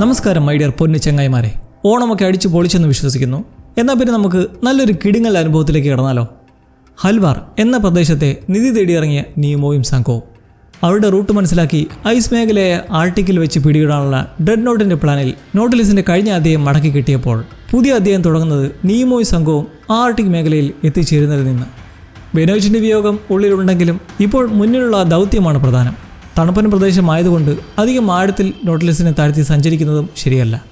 നമസ്കാരം my dear പൊന്നു ചെങ്ങായിമാരെ. ഓണമൊക്കെ അടിച്ചു പൊളിച്ചെന്ന് വിശ്വസിക്കുന്നു. എന്നാൽ പിന്നെ നമുക്ക് നല്ലൊരു കിടുങ്ങൽ അനുഭവത്തിലേക്ക് കിടന്നാലോ? ഹൽവാർ എന്ന പ്രദേശത്തെ നിധി തേടിയിറങ്ങിയ നിയമോയും സംഘവും അവരുടെ റൂട്ട് മനസ്സിലാക്കി ഐസ് മേഖലയെ ആർട്ടിക്കിൽ വെച്ച് പിടികിടാനുള്ള ഡെഡ് നോട്ടിന്റെ പ്ലാനിൽ നോട്ടിലിസിന്റെ കഴിഞ്ഞ അധ്യായം മടക്കി കിട്ടിയപ്പോൾ പുതിയ അധ്യായം തുടങ്ങുന്നത് നിയമോയ് സംഘവും ആർട്ടിക് മേഖലയിൽ എത്തിച്ചേരുന്നതിൽ നിന്ന്. ബെനോയിച്ചിന്റെ വിയോഗം ഉള്ളിലുണ്ടെങ്കിലും ഇപ്പോൾ മുന്നിലുള്ള ദൗത്യമാണ് പ്രധാനം. തണുപ്പൻ പ്രദേശമായതുകൊണ്ട് അധികം ആഴത്തിൽ നോട്ടിലിസിനെ താഴ്ത്തി സഞ്ചരിക്കുന്നതും ശരിയല്ല.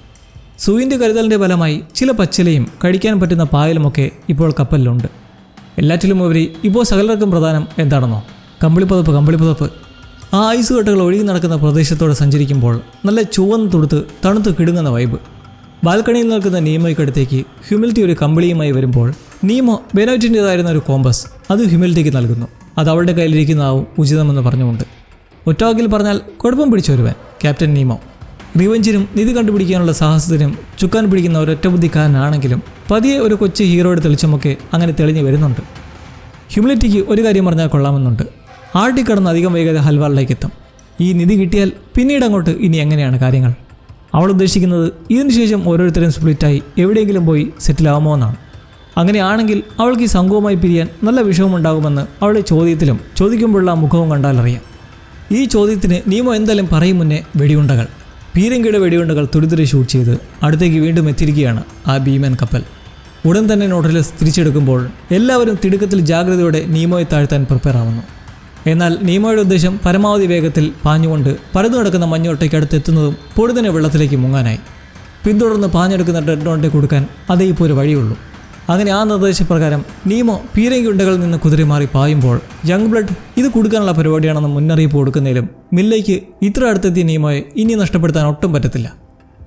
സൂയിന്റെ കരുതലിന്റെ ഫലമായി ചില പച്ചിലയും കഴിക്കാൻ പറ്റുന്ന പായലുമൊക്കെ ഇപ്പോൾ കപ്പലിലുണ്ട്. എല്ലാറ്റിലും ഉപരി ഇപ്പോൾ സകലർക്കും പ്രധാനം എന്താണെന്നോ? കമ്പിളിപ്പതപ്പ് കമ്പിളിപ്പതപ്പ്. ആ ഐസ് കെട്ടുകൾ ഒഴുകി നടക്കുന്ന പ്രദേശത്തോടെ സഞ്ചരിക്കുമ്പോൾ നല്ല ചുവന്ന് തൊടുത്ത് തണുത്ത് കിടുങ്ങുന്ന വൈബ് ബാൽക്കണിയിൽ നിൽക്കുന്ന നീമോയ്ക്കടുത്തേക്ക് ഹ്യൂമിലിറ്റി ഒരു കമ്പിളിയുമായി വരുമ്പോൾ നീമോ ബെനോറ്റിന്റെതായിരുന്ന ഒരു കോമ്പസ് അത് ഹ്യൂമിലിറ്റിക്ക് നൽകുന്നു. അത് അവളുടെ കയ്യിലിരിക്കുന്നതാവും ഉചിതമെന്ന് പറഞ്ഞുകൊണ്ട്. ഒറ്റവാക്കിൽ പറഞ്ഞാൽ കുഴപ്പം പിടിച്ചൊരുവൻ ക്യാപ്റ്റൻ നീമോ. റിവഞ്ചിനും നിധി കണ്ടുപിടിക്കാനുള്ള സാഹസത്തിനും ചുക്കാൻ പിടിക്കുന്ന ഒരൊറ്റ ബുദ്ധിക്കാരനാണെങ്കിലും പതിയെ ഒരു കൊച്ചു ഹീറോയുടെ തെളിച്ചമൊക്കെ അങ്ങനെ തെളിഞ്ഞു വരുന്നുണ്ട്. ഹ്യൂമിലിറ്റിക്ക് ഒരു കാര്യം പറഞ്ഞാൽ കൊള്ളാമെന്നുണ്ട്. ആട്ടിക്കടന്ന് അധികം വേഗത ഹൽവാളിലേക്ക് എത്തും ഈ നിധി കിട്ടിയാൽ പിന്നീട് അങ്ങോട്ട് ഇനി എങ്ങനെയാണ് കാര്യങ്ങൾ? അവൾ ഉദ്ദേശിക്കുന്നത് ഇതിനുശേഷം ഓരോരുത്തരും സ്പ്ലിറ്റായി എവിടെയെങ്കിലും പോയി സെറ്റിലാവുമോ എന്നാണ്. അങ്ങനെയാണെങ്കിൽ അവൾക്ക് ഈ സംഘവുമായി പിരിയാൻ നല്ല വിഷമമുണ്ടാകുമെന്ന് അവളുടെ ചോദ്യത്തിലും ചോദിക്കുമ്പോഴുള്ള മുഖവും കണ്ടാലറിയാം ഈ ചോദ്യത്തിന് നിയമം എന്തായാലും പറയും മുന്നേ വെടിയുണ്ടകൾ? പീരങ്കിയുടെ വെടിയുണ്ടകൾ തുടിതുടി ഷൂട്ട് ചെയ്ത് അടുത്തേക്ക് വീണ്ടും എത്തിയിരിക്കുകയാണ് ആ ഭീമൻ കപ്പൽ. ഉടൻ തന്നെ നോട്ടലിസ് തിരിച്ചെടുക്കുമ്പോൾ എല്ലാവരും തിടുക്കത്തിൽ ജാഗ്രതയോടെ നിയമോയെ താഴ്ത്താൻ പ്രിപ്പയർ ആവുന്നു. എന്നാൽ നിയമോയുടെ ഉദ്ദേശം പരമാവധി വേഗത്തിൽ പാഞ്ഞുകൊണ്ട് പരന്നു കിടക്കുന്ന മഞ്ഞോട്ടയ്ക്ക് അടുത്തെത്തുന്നതും പൊടുതനെ വെള്ളത്തിലേക്ക് മുങ്ങാനായി. പിന്തുടർന്ന് പാഞ്ഞെടുക്കുന്ന ഡെഡ് ഡോണിനെ കൊടുക്കാൻ അതേ ഇപ്പോൾ ഒരു വഴിയുള്ളൂ. അങ്ങനെ ആ നിർദ്ദേശപ്രകാരം നീമോ പീരങ്കി ഉണ്ടകളിൽ നിന്ന് കുതിരി മാറി പായുമ്പോൾ യങ് ബ്ലഡ് ഇത് കൊടുക്കാനുള്ള പരിപാടിയാണെന്ന് മുന്നറിയിപ്പ് കൊടുക്കുന്നതിലും മില്ലയ്ക്ക് ഇത്ര അടുത്തെത്തിയ നീമോയെ ഇനി നഷ്ടപ്പെടുത്താൻ ഒട്ടും പറ്റത്തില്ല.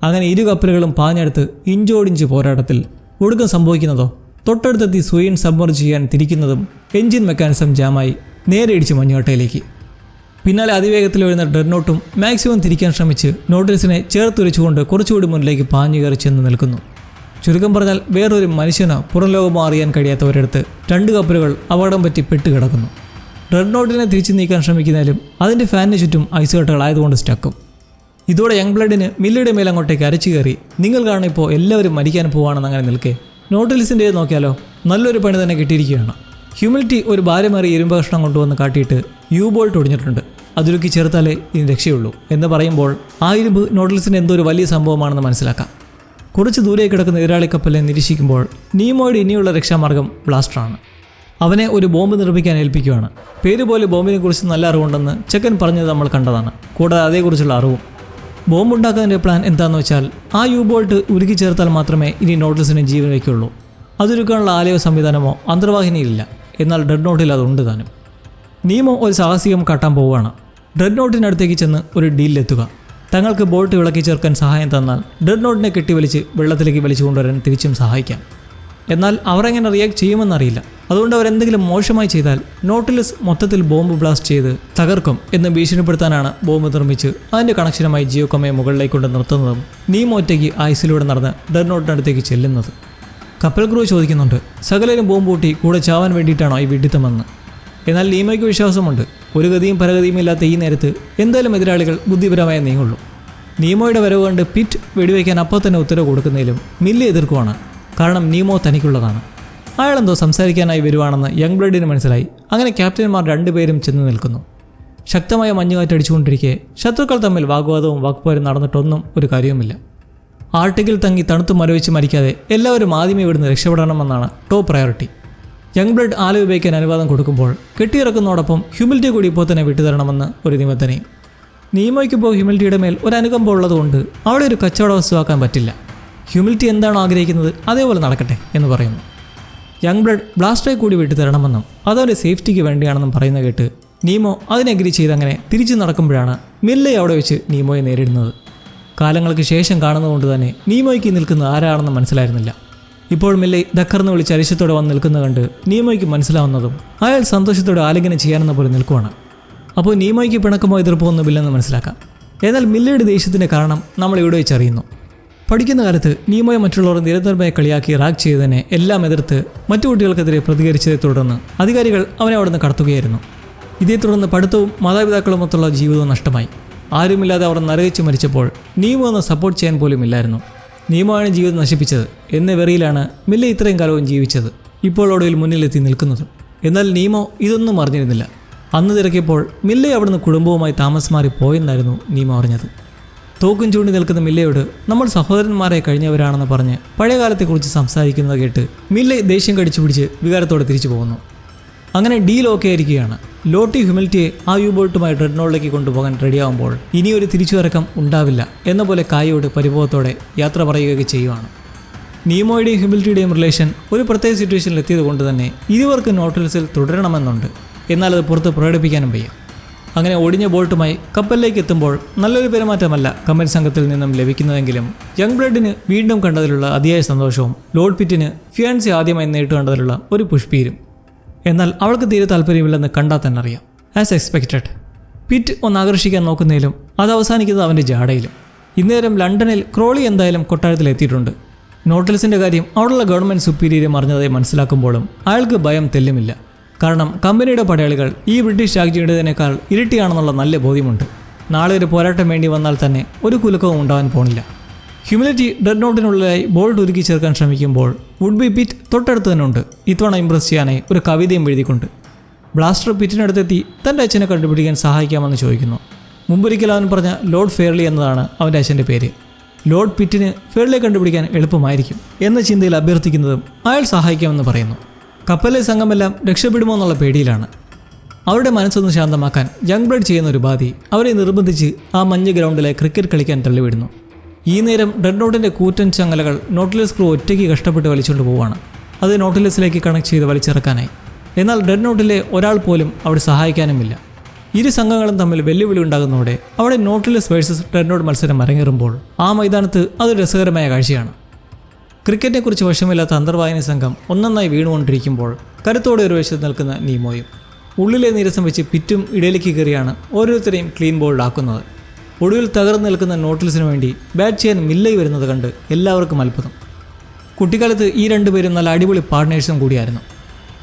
അങ്ങനെ ഇരു കപ്പലുകളും പാഞ്ഞെടുത്ത് ഇഞ്ചോടിഞ്ച് പോരാട്ടത്തിൽ ഒടുക്കം സംഭവിക്കുന്നതോ തൊട്ടടുത്തെത്തി സുയിൻ സബ്മർജ് ചെയ്യാൻ തിരിക്കുന്നതും എഞ്ചിൻ മെക്കാനിസം ജാമായി നേരെ ഇടിച്ച് മഞ്ഞോട്ടയിലേക്ക് പിന്നാലെ അതിവേഗത്തിൽ വരുന്ന ഡെർനോട്ടും മാക്സിമം തിരിക്കാൻ ശ്രമിച്ച് നോട്ടിൽസിനെ ചേർത്തുരച്ചുകൊണ്ട് കുറച്ചുകൂടി മുന്നിലേക്ക് പാഞ്ഞു കയറി ചെന്ന് നിൽക്കുന്നു. ചുരുക്കം പറഞ്ഞാൽ വേറൊരു മനുഷ്യന് പുറം ലോകമോ അറിയാൻ കഴിയാത്തവരടുത്ത് രണ്ട് കപ്പലുകൾ അപകടം പറ്റി പെട്ടുകിടക്കുന്നു റെഡ് നോട്ടിനെ തിരിച്ചു നീക്കാൻ ശ്രമിക്കുന്നതിലും അതിന്റെ ഫാനിന് ചുറ്റും ഐസ് കെട്ടുകളായതുകൊണ്ട് സ്റ്റക്കും ഇതോടെ യങ് ബ്ലഡിന് മില്ലയുടെ മേൽ അങ്ങോട്ടേക്ക് അരച്ചു കയറി. നിങ്ങൾ കാണാൻ ഇപ്പോൾ എല്ലാവരും മരിക്കാൻ പോവാണെന്ന് അങ്ങനെ നിൽക്കേ. നോട്ടിലിസിന്റെ നോക്കിയാലോ? നല്ലൊരു പണി തന്നെ കിട്ടിയിരിക്കുകയാണ്. ഹ്യൂമിലിറ്റി ഒരു ഭാരമേറിയ ഇരുമ്പ് കഷ്ണം കൊണ്ടുവന്ന് കാട്ടിയിട്ട് യു ബോൾട്ട് ഒടിഞ്ഞിട്ടുണ്ട്. അതിലൊക്കെ ചേർത്താലേ ഇതിന് രക്ഷയുള്ളൂ എന്ന് പറയുമ്പോൾ ആ ഇരുമ്പ് നോട്ടലിസിന്റെ എന്തോ ഒരു വലിയ സംഭവമാണെന്ന് മനസ്സിലാക്കാം. കുറച്ച് ദൂരെ കിടക്കുന്ന എതിരാളി കപ്പലിനെ നിരീക്ഷിക്കുമ്പോൾ നീമോയുടെ ഇനിയുള്ള രക്ഷാമാർഗം ബ്ലാസ്റ്ററാണ്. അവനെ ഒരു ബോംബ് നിർമ്മിക്കാൻ ഏൽപ്പിക്കുകയാണ് പേര് പോലെ ബോംബിനെ കുറിച്ച് നല്ല അറിവുണ്ടെന്ന് ചെക്കൻ പറഞ്ഞത് നമ്മൾ കണ്ടതാണ്. കൂടാതെ അതേക്കുറിച്ചുള്ള അറിവും. ബോംബ് ഉണ്ടാക്കുന്നതിന്റെ പ്ലാൻ എന്താണെന്ന് വെച്ചാൽ ആ യു ബോൾട്ട് ഉരുക്കി ചേർത്താൽ മാത്രമേ ഇനി നോട്ടിൽസിന് ജീവൻ വയ്ക്കുള്ളൂ അതൊരുക്കാനുള്ള ആലയ സംവിധാനമോ അന്തർവാഹിനിയിലില്ല. എന്നാൽ ഡെഡ് നോട്ടിൽ അതുണ്ട് താനും. നീമോ ഒരു സാഹസികം കാട്ടാൻ പോവുകയാണ്. ഡെഡ് നോട്ടിനടുത്തേക്ക് ചെന്ന് ഒരു ഡീലിലെത്തുക. തങ്ങൾക്ക് ബോട്ട് വിളക്കി ചേർക്കാൻ സഹായം തന്നാൽ ഡെഡ് നോട്ടിനെ കെട്ടിവലിച്ച് വെള്ളത്തിലേക്ക് വലിച്ചു കൊണ്ടുവരാൻ തിരിച്ചും സഹായിക്കാം. എന്നാൽ അവർ എങ്ങനെ റിയാക്ട് ചെയ്യുമെന്നറിയില്ല. അതുകൊണ്ട് അവർ എന്തെങ്കിലും മോശമായി ചെയ്താൽ നോട്ടിലിസ് മൊത്തത്തിൽ ബോംബ് ബ്ലാസ്റ്റ് ചെയ്ത് തകർക്കും എന്ന് ഭീഷണിപ്പെടുത്താനാണ് ബോംബ് നിർമ്മിച്ച് അതിന്റെ കണക്ഷനുമായി ജിയോക്കോമയെ മുകളിലേക്ക് കൊണ്ട് നിർത്തുന്നതും നീമോറ്റയ്ക്ക് ഐസിലൂടെ നടന്ന് ഡെഡ് നോട്ടിനടുത്തേക്ക് ചെല്ലുന്നത്. കപ്പൽ ക്രൂ ചോദിക്കുന്നുണ്ട് സകലരും ബോംബ് പൂട്ടി കൂടെ ചാവാൻ വേണ്ടിയിട്ടാണോ ഈ വിഡിത്തമെന്ന് എന്നാൽ ലീമയ്ക്ക് വിശ്വാസമുണ്ട്. ഒരു ഗതിയും പരഗതിയും ഇല്ലാത്ത ഈ നേരത്ത് എന്തായാലും എതിരാളികൾ ബുദ്ധിപരമായി നീങ്ങുള്ളൂ. നീമോയുടെ വരവ് കണ്ട് പിറ്റ് വെടിവെക്കാൻ അപ്പോൾ തന്നെ ഉത്തരവ് കൊടുക്കുന്നതിലും മില്ലി എതിർക്കുവാണ്. കാരണം നീമോ തനിക്കുള്ളതാണ്. അയാളെന്തോ സംസാരിക്കാനായി വരുവാണെന്ന് യങ് ബ്ലഡിന് മനസ്സിലായി. അങ്ങനെ ക്യാപ്റ്റന്മാർ രണ്ടുപേരും ചെന്ന് നിൽക്കുന്നു. ശക്തമായ മഞ്ഞുകാറ്റടിച്ചുകൊണ്ടിരിക്കെ ശത്രുക്കൾ തമ്മിൽ വാഗ്വാദവും വാക്പോരും നടന്നിട്ടൊന്നും ഒരു കാര്യവുമില്ല. ആർട്ടിക്കിൽ തങ്ങി തണുത്തു മരവിച്ച് മരിക്കാതെ എല്ലാവരും ആദ്യമേ ഇവിടുന്ന് രക്ഷപ്പെടണമെന്നാണ് top priority young blood allow ഉപയോഗിക്കാൻ അനുവാദം കൊടുക്കുമ്പോൾ കെട്ടിയിറക്കുന്നതോടൊപ്പം ഹ്യൂമിലിറ്റി കൂടി ഇപ്പോൾ തന്നെ വിട്ടുതരണമെന്ന് ഒരു നിബന്ധനയും നിയമയ്ക്കിപ്പോൾ ഹ്യൂമിലിറ്റിയുടെ മേൽ ഒരു അനുകമ്പ ഉള്ളതുകൊണ്ട് അവിടെ ഒരു കച്ചവട വസ്തുവാക്കാൻ പറ്റില്ല. ഹ്യൂമിലിറ്റി എന്താണോ ആഗ്രഹിക്കുന്നത്? അതേപോലെ നടക്കട്ടെ എന്ന് പറയുന്നു. യങ് ബ്ലഡ് ബ്ലാസ്റ്ററെ കൂടി വിട്ടു തരണമെന്നും അതവന്റെ സേഫ്റ്റിക്ക് വേണ്ടിയാണെന്നും പറയുന്ന കേട്ട് നീമോ അതിനെ അഗ്രി ചെയ്ത് അങ്ങനെ തിരിച്ചു നടക്കുമ്പോഴാണ് മില്ലെ അവിടെ വെച്ച് നീമോയെ നേരിടുന്നത്. കാലങ്ങൾക്ക് ശേഷം കാണുന്നതുകൊണ്ട് തന്നെ നീമോയ്ക്ക് നിൽക്കുന്ന ആരാണെന്ന് മനസ്സിലായിരുന്നില്ല. ഇപ്പോൾ മില്ലെ ദക്കർന്ന് വിളിച്ച് അരിശത്തോടെ വന്ന് നിൽക്കുന്ന കണ്ട് നീമോയ്ക്ക് മനസ്സിലാവുന്നതും അയാൾ സന്തോഷത്തോടെ ആലിംഗനം ചെയ്യാനെന്ന പോലെ നിൽക്കുവാണ്. അപ്പോൾ നീമോയ്ക്ക് പിണക്കമോ എതിർപ്പോ ഒന്നുമില്ലെന്ന് മനസ്സിലാക്കാം. എന്നാൽ മില്ലയുടെ ദേഷ്യത്തിന്റെ കാരണം നമ്മൾ ഇവിടെ വെച്ച് അറിയുന്നു. പഠിക്കുന്ന കാലത്ത് നീമോയെ മറ്റുള്ളവർ നിരന്തരമായി കളിയാക്കി റാഗ് ചെയ്തതിനെ എല്ലാം എതിർത്ത് മറ്റു കുട്ടികൾക്കെതിരെ പ്രതികരിച്ചതെ തുടർന്ന് അധികാരികൾ അവനെ അവിടുന്ന് കടത്തുകയായിരുന്നു. ഇതേ തുടർന്ന് പഠിത്തവും മാതാപിതാക്കളുമൊത്തുള്ള ജീവിതവും നഷ്ടമായി. ആരുമില്ലാതെ അവർ നരകിച്ച് മരിച്ചപ്പോൾ നീമോ ഒന്ന് സപ്പോർട്ട് ചെയ്യാൻ പോലും ഇല്ലായിരുന്നു. നീമോയാണ് ജീവിതം നശിപ്പിച്ചത് എന്ന വെറിയിലാണ് മില്ല ഇത്രയും കാലവും ജീവിച്ചത്. ഇപ്പോൾ ഒടുവിൽ മുന്നിലെത്തി നിൽക്കുന്നത്. എന്നാൽ നീമോ ഇതൊന്നും അറിഞ്ഞിരുന്നില്ല. അന്ന് തിരക്കിയപ്പോൾ മില്ല അവിടുന്ന് കുടുംബവുമായി താമസം മാറി പോയെന്നായിരുന്നു നീമോ അറിഞ്ഞത്. തോക്കും ചൂണ്ടി നിൽക്കുന്ന മില്ലയോട് നമ്മൾ സഹോദരന്മാരെ കഴിഞ്ഞവരാണെന്ന് പറഞ്ഞ് പഴയകാലത്തെക്കുറിച്ച് സംസാരിക്കുന്നത് കേട്ട് മില്ല ദേഷ്യം കടിച്ചു പിടിച്ച് വികാരത്തോടെ തിരിച്ചു പോകുന്നു. അങ്ങനെ ഡീൽ ഓക്കെ ആയിരിക്കുകയാണ് ലോട്ടി ഹ്യൂമിലിറ്റിയെ ആ യു ബോൾട്ടുമായി ഡ്രെഡ്നോളിലേക്ക് കൊണ്ടുപോകാൻ റെഡിയാവുമ്പോൾ ഇനിയൊരു തിരിച്ചുവരക്കം ഉണ്ടാവില്ല എന്ന പോലെ കായോട് പരിഭവത്തോടെ യാത്ര പറയുകയൊക്കെ ചെയ്യുവാണ്. നിയമോയുടെയും ഹ്യൂമിലിറ്റിയുടെയും റിലേഷൻ ഒരു പ്രത്യേക സിറ്റുവേഷനിൽ എത്തിയത് കൊണ്ട് തന്നെ ഇരുവർക്ക് നോട്ടൽസിൽ തുടരണമെന്നുണ്ട്. എന്നാൽ അത് പുറത്ത് പ്രകടിപ്പിക്കാനും വയ്യ. അങ്ങനെ ഒടിഞ്ഞ ബോൾട്ടുമായി കപ്പലിലേക്ക് എത്തുമ്പോൾ നല്ലൊരു പെരുമാറ്റമല്ല കമ്പനി സംഘത്തിൽ നിന്നും ലഭിക്കുന്നതെങ്കിലും യങ് ബ്ലഡിന് വീണ്ടും കണ്ടതിലുള്ള അതിയായ സന്തോഷവും ലോഡ് പിറ്റിന് ഫിയാൻസി ആദ്യമായി നേരിട്ട് കണ്ടതിലുള്ള ഒരു പുഷ്പീരും എന്നാൽ അവൾക്ക് തീരെ താല്പര്യമില്ലെന്ന് കണ്ടാൽ തന്നെ അറിയാം. ആസ് എക്സ്പെക്റ്റഡ് പിറ്റ് ഒന്ന് ആകർഷിക്കാൻ നോക്കുന്നതിലും അത് അവസാനിക്കുന്നത് അവന്റെ ജാടയിലും. ഇന്നേരം ലണ്ടനിൽ ക്രോളി എന്തായാലും കൊട്ടാരത്തിൽ എത്തിയിട്ടുണ്ട്. നോട്ടൽസിന്റെ കാര്യം അവിടെയുള്ള ഗവൺമെന്റ് സുപ്പീരിയർ അറിഞ്ഞതായി മനസ്സിലാക്കുമ്പോഴും അയാൾക്ക് ഭയം തെല്ലുമില്ല. കാരണം കമ്പനിയുടെ പടയാളികൾ ഈ ബ്രിട്ടീഷ് രാജ്യയുടേതിനേക്കാൾ ഇരട്ടിയാണെന്നുള്ള നല്ല ബോധ്യമുണ്ട്. നാളെ ഒരു പോരാട്ടം വേണ്ടി വന്നാൽ തന്നെ ഒരു കുലുക്കവും ഉണ്ടാവാൻ പോണില്ല. ഹ്യൂമിലിറ്റി ഡെഡ് നോട്ടിനുള്ളിലായി ബോൾഡ് ഒരുക്കി ചേർക്കാൻ ശ്രമിക്കുമ്പോൾ വുഡ് ബി പിറ്റ് തൊട്ടടുത്ത് തന്നെ ഉണ്ട് ഇത്തവണ ഇംപ്രസ് ചെയ്യാനായി ഒരു കവിതയും എഴുതിക്കൊണ്ട്. ബ്ലാസ്റ്റർ പിറ്റിനടുത്തെത്തി തന്റെ അച്ഛനെ കണ്ടുപിടിക്കാൻ സഹായിക്കാമെന്ന് ചോദിക്കുന്നു. മുമ്പൊരിക്കൽ അവൻ പറഞ്ഞ ലോർഡ് ഫെയർലി എന്നതാണ് അവന്റെ അച്ഛന്റെ പേര്. ലോർഡ് പിറ്റിന് ഫെയർലിയെ കണ്ടുപിടിക്കാൻ എളുപ്പമായിരിക്കും എന്ന ചിന്തയിൽ അഭ്യർത്ഥിക്കുന്നതും അയാൾ സഹായിക്കാമെന്ന് പറയുന്നു. കപ്പലിലെ സംഘമെല്ലാം രക്ഷപ്പെടുമോ എന്നുള്ള പേടിയിലാണ്. അവരുടെ മനസ്സൊന്ന് ശാന്തമാക്കാൻ യങ് ബ്ലഡ് ചെയ്യുന്ന ഒരു ബാധി അവരെ നിർബന്ധിച്ച് ആ മഞ്ഞ ഗ്രൗണ്ടിലെ ക്രിക്കറ്റ് കളിക്കാൻ തള്ളിവിടുന്നു. ഈ നേരം ഡെഡ് നോട്ടിന്റെ കൂറ്റൻ ചങ്ങലകൾ നോട്ടിലെസ് ക്രൂ ഒറ്റയ്ക്ക് കഷ്ടപ്പെട്ട് വലിച്ചുകൊണ്ട് പോവുകയാണ്. അത് നോട്ടിലെസിലേക്ക് കണക്ട് ചെയ്ത് വലിച്ചിറക്കാനായി. എന്നാൽ ഡെഡ് നോട്ടിലെ ഒരാൾ പോലും അവിടെ സഹായിക്കാനുമില്ല. ഇരു സംഘങ്ങളും തമ്മിൽ വെല്ലുവിളി ഉണ്ടാകുന്നതോടെ അവിടെ നോട്ട്ലെസ് വേഴ്സസ് ഡെഡ് നോട്ട് മത്സരം അരങ്ങേറുമ്പോൾ ആ മൈതാനത്ത് അതൊരു രസകരമായ കാഴ്ചയാണ്. ക്രിക്കറ്റിനെക്കുറിച്ച് വശമില്ലാത്ത അന്തർവാഹിനി സംഘം ഒന്നൊന്നായി വീണുകൊണ്ടിരിക്കുമ്പോൾ കരുത്തോടെ ഒരു വശത്ത് നിൽക്കുന്ന നീമോയും ഉള്ളിലെ നീരസം വെച്ച് പിറ്റും ഇടയിലേക്ക് കയറിയാണ് ഓരോരുത്തരെയും ക്ലീൻ ബോൾഡ് ആക്കുന്നത്. ഒടുവിൽ തകർന്നു നിൽക്കുന്ന നോട്ടിൽസിന് വേണ്ടി ബാറ്റ് ചെയ്യാൻ മില്ലൈ വരുന്നത് കണ്ട് എല്ലാവർക്കും അത്ഭുതം. കുട്ടിക്കാലത്ത് ഈ രണ്ടുപേരും നല്ല അടിപൊളി പാർട്ട്നേഴ്സും കൂടിയായിരുന്നു.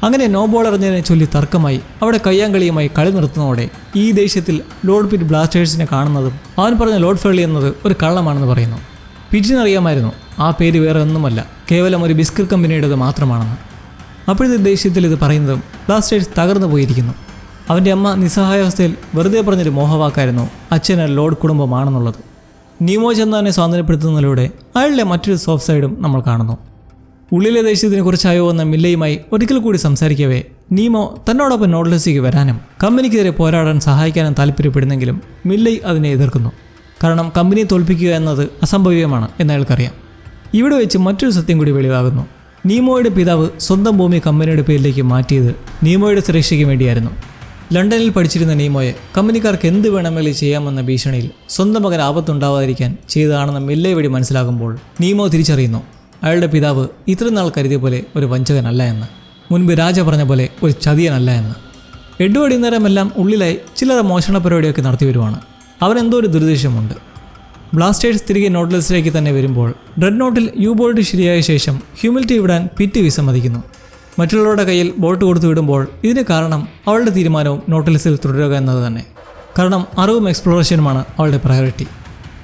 അങ്ങനെ നോ ബോൾ എറിഞ്ഞതിനെ ചൊല്ലി തർക്കമായി അവിടെ കയ്യാങ്കളിയുമായി കളി നിർത്തുന്നതോടെ ഈ ദേശത്തിൽ ലോർഡ് പിറ്റ് ബ്ലാസ്റ്റേഴ്സിനെ കാണുന്നതും അവൻ പറഞ്ഞ ലോർഡ് ഫെള്ളി എന്നത് ഒരു കള്ളമാണെന്ന് പറയുന്നു. പിറ്റിനറിയാമായിരുന്നു ആ പേര് വേറെ ഒന്നുമല്ല കേവലം ഒരു ബിസ്ക്കറ്റ് കമ്പനിയുടേത് മാത്രമാണെന്ന്. അപ്പോഴത്തെ ദേഷ്യത്തിൽ ഇത് പറയുന്നതും ബ്ലാസ്റ്റേഴ്സ് തകർന്നു പോയിരിക്കുന്നു. അവന്റെ അമ്മ നിസ്സഹായാവസ്ഥയിൽ വെറുതെ പറഞ്ഞൊരു മോഹവാക്കായിരുന്നു. അച്ഛന് ലോഡ് കുടുംബമാണെന്നുള്ളത്. നീമോ ചന്ദാനെ സ്വാതന്ത്ര്യപ്പെടുത്തുന്നതിലൂടെ അയാളുടെ മറ്റൊരു സോഫ്റ്റ് സൈഡും നമ്മൾ കാണുന്നു. ഉള്ളിലെ ദേശീയത്തിനെ കുറിച്ചായോ എന്ന മില്ലയുമായി ഒരിക്കൽ കൂടി സംസാരിക്കവേ നീമോ തന്നോടൊപ്പം നോഡ്ലസിക്ക് വരാനും കമ്പനിക്കെതിരെ പോരാടാൻ സഹായിക്കാനും താല്പര്യപ്പെടുന്നെങ്കിലും മില്ലൈ അതിനെ എതിർക്കുന്നു. കാരണം കമ്പനി തോൽപ്പിക്കുക എന്നത് അസംഭവ്യമാണ് എന്ന് അയാൾക്കറിയാം. ഇവിടെ വെച്ച് മറ്റൊരു സത്യം കൂടി വെളിവാകുന്നു. നീമോയുടെ പിതാവ് സ്വന്തം ഭൂമി കമ്പനിയുടെ പേരിലേക്ക് മാറ്റിയത് നീമോയുടെ സുരക്ഷയ്ക്ക് വേണ്ടിയായിരുന്നു. ലണ്ടനിൽ പഠിച്ചിരുന്ന നീമോയെ കമ്പനിക്കാർക്ക് എന്ത് വേണമെങ്കിലും ചെയ്യാമെന്ന ഭീഷണിയിൽ സ്വന്തം മകൻ ആപത്തുണ്ടാവാതിരിക്കാൻ ചെയ്തതാണെന്ന് മെല്ലെ വഴി മനസ്സിലാകുമ്പോൾ നീമോ തിരിച്ചറിയുന്നു. അയാളുടെ പിതാവ് ഇത്രയും നാൾ കരുതിയ പോലെ ഒരു വഞ്ചകനല്ല എന്ന്. മുൻപ് രാജ പറഞ്ഞ പോലെ ഒരു ചതിയനല്ല എന്ന്. എഡ്വേർഡ് ഇന്നേരമെല്ലാം ഉള്ളിലായി ചില മോഷണ പരിപാടിയൊക്കെ നടത്തി വരുവാണ്. അവനെന്തോ ഒരു ദുരുദ്ദേശമുണ്ട്. ബ്ലാസ്റ്റേഴ്സ് തിരികെ നോട്ട്ലെസിലേക്ക് തന്നെ വരുമ്പോൾ റെഡ് നോട്ടിൽ യു ബോൾഡ് ശരിയായ ശേഷം ഹ്യൂമിലിറ്റി വിടാൻ പിറ്റ് വിസമ്മതിക്കുന്നു. മറ്റുള്ളവരുടെ കയ്യിൽ ബോട്ട് കൊടുത്തു വിടുമ്പോൾ ഇതിന് കാരണം അവളുടെ തീരുമാനവും നോട്ടലിസിൽ തുടരുക എന്നത് തന്നെ. കാരണം അറിവും എക്സ്പ്ലോറേഷനുമാണ് അവളുടെ പ്രയോറിറ്റി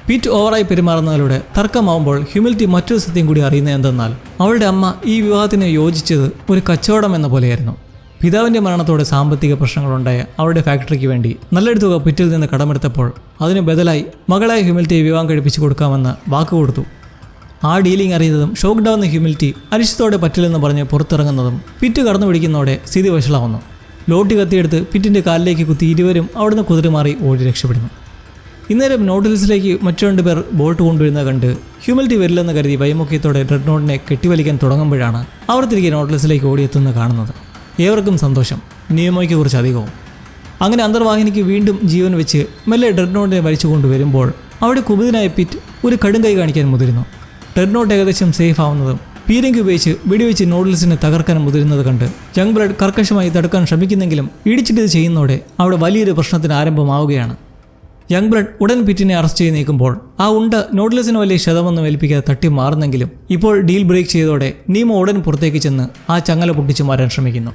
പിറ്റ് ഓവറായി പെരുമാറുന്നതിലൂടെ തർക്കമാവുമ്പോൾ ഹ്യൂമിലിറ്റി മറ്റൊരു സത്യം കൂടി അറിയുന്നത് എന്തെന്നാൽ അവളുടെ അമ്മ ഈ വിവാഹത്തിന് യോജിച്ചത് ഒരു കച്ചവടം എന്ന പോലെയായിരുന്നു. പിതാവിന്റെ മരണത്തോടെ സാമ്പത്തിക പ്രശ്നങ്ങളുണ്ടായ അവളുടെ ഫാക്ടറിക്ക് വേണ്ടി നല്ലൊരു തുക പിറ്റിൽ നിന്ന് കടമെടുത്തപ്പോൾ അതിന് ബദലായി മകളായ ഹ്യൂമിലിറ്റിയെ വിവാഹം കഴിപ്പിച്ചു കൊടുക്കാമെന്ന് വാക്ക് കൊടുത്തു. ആ ഡീലിംഗ് അറിയുന്നതും ഷോക്ക് ഡൗൺ ഹ്യൂമിലിറ്റി അരിശത്തോടെ പറ്റില്ലെന്ന് പറഞ്ഞ് പുറത്തിറങ്ങുന്നതും പിറ്റ് കടന്നു പിടിക്കുന്നതോടെ സ്ഥിതി വഷളാവുന്നു. ലോട്ടി കത്തിയെടുത്ത് പിറ്റിന്റെ കാലിലേക്ക് കുത്തി ഇരുവരും അവിടുന്ന് കുതിരമാറി ഓടി രക്ഷപ്പെടുന്നു. ഇന്നേരം നോട്ടിൽസിലേക്ക് മറ്റു രണ്ട് പേർ ബോട്ട് കൊണ്ടുവരുന്നത് കണ്ട് ഹ്യൂമിലിറ്റി വരില്ലെന്ന് കരുതി വൈമുഖ്യത്തോടെ റെഡ് നോട്ടിനെ കെട്ടിവലിക്കാൻ തുടങ്ങുമ്പോഴാണ് അവർ തിരികെ നോട്ടിൽസിലേക്ക് ഓടിയെത്തുന്നത് കാണുന്നത്. ഏവർക്കും സന്തോഷം. നിയമയ്ക്ക് കുറിച്ച് അധികവും. അങ്ങനെ അന്തർവാഹിനിക്ക് വീണ്ടും ജീവൻ വെച്ച് മെല്ലെ ഡെഡ് നോട്ടിനെ വലിച്ചു കൊണ്ടുവരുമ്പോൾ അവിടെ കുപിതനായ പിറ്റ് ഒരു കടുങ്കൈ കാണിക്കാൻ മുതിരുന്നു. നോട്ട് ഏകദേശം സേഫ് ആവുന്നതും പീരങ്കി ഉപയോഗിച്ച് വെടിവെച്ച് നോഡിൽസിനെ തകർക്കാൻ മുതിരുന്നത് കണ്ട് യങ് ബ്ലഡ് കർക്കശമായി തടുക്കാൻ ശ്രമിക്കുന്നെങ്കിലും ഇടിച്ചിട്ട് ചെയ്യുന്നതോടെ അവിടെ വലിയൊരു പ്രശ്നത്തിന് ആരംഭമാവുകയാണ്. യങ് ബ്ലഡ് ഉടൻ പിറ്റിനെ അറസ്റ്റ് ചെയ്ത് നീക്കുമ്പോൾ ആ ഉണ്ട നോഡ്ലസിന് വലിയ ക്ഷതമൊന്നും ഏൽപ്പിക്കാതെ തട്ടി മാറുന്നെങ്കിലും ഇപ്പോൾ ഡീൽ ബ്രേക്ക് ചെയ്തതോടെ നീമോ ഉടൻ പുറത്തേക്ക് ചെന്ന് ആ ചങ്ങല പൊട്ടിച്ചു മാറാൻ ശ്രമിക്കുന്നു.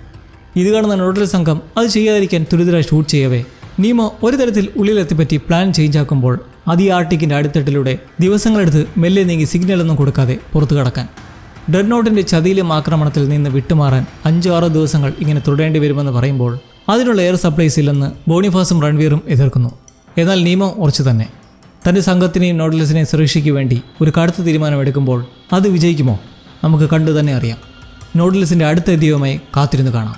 ഇത് കാണുന്ന നോഡ്ലെസ് സംഘം അത് ചെയ്യാതിരിക്കാൻ തുരിതരായി ഷൂട്ട് ചെയ്യവേ. നീമോ ഒരു തരത്തിൽ ഉള്ളിലെത്തിപ്പറ്റി പ്ലാൻ ചേഞ്ച് ആക്കുമ്പോൾ അത് ആർട്ടിക്കിന്റെ അടിത്തട്ടിലൂടെ ദിവസങ്ങളെടുത്ത് മെല്ലെ നീങ്ങി സിഗ്നലൊന്നും കൊടുക്കാതെ പുറത്തു കടക്കാൻ. ഡെഡ് നോട്ടിന്റെ ചതിയിലും ആക്രമണത്തിൽ നിന്ന് വിട്ടുമാറാൻ അഞ്ചോ ആറോ ദിവസങ്ങൾ ഇങ്ങനെ തുടരേണ്ടി വരുമെന്ന് പറയുമ്പോൾ അതിനുള്ള എയർ സപ്ലൈസ് ഇല്ലെന്ന് ബോണിഫാസും റൺവീറും എതിർക്കുന്നു. എന്നാൽ നിയമം ഉറച്ചു തന്നെ. തന്റെ സംഘത്തിനെയും നോഡൽസിനെയും സുരക്ഷയ്ക്ക് വേണ്ടി ഒരു കടുത്ത തീരുമാനമെടുക്കുമ്പോൾ അത് വിജയിക്കുമോ? നമുക്ക് കണ്ടു തന്നെ അറിയാം. നോഡൽസിന്റെ അടുത്ത എതിയവുമായി കാത്തിരുന്ന് കാണാം.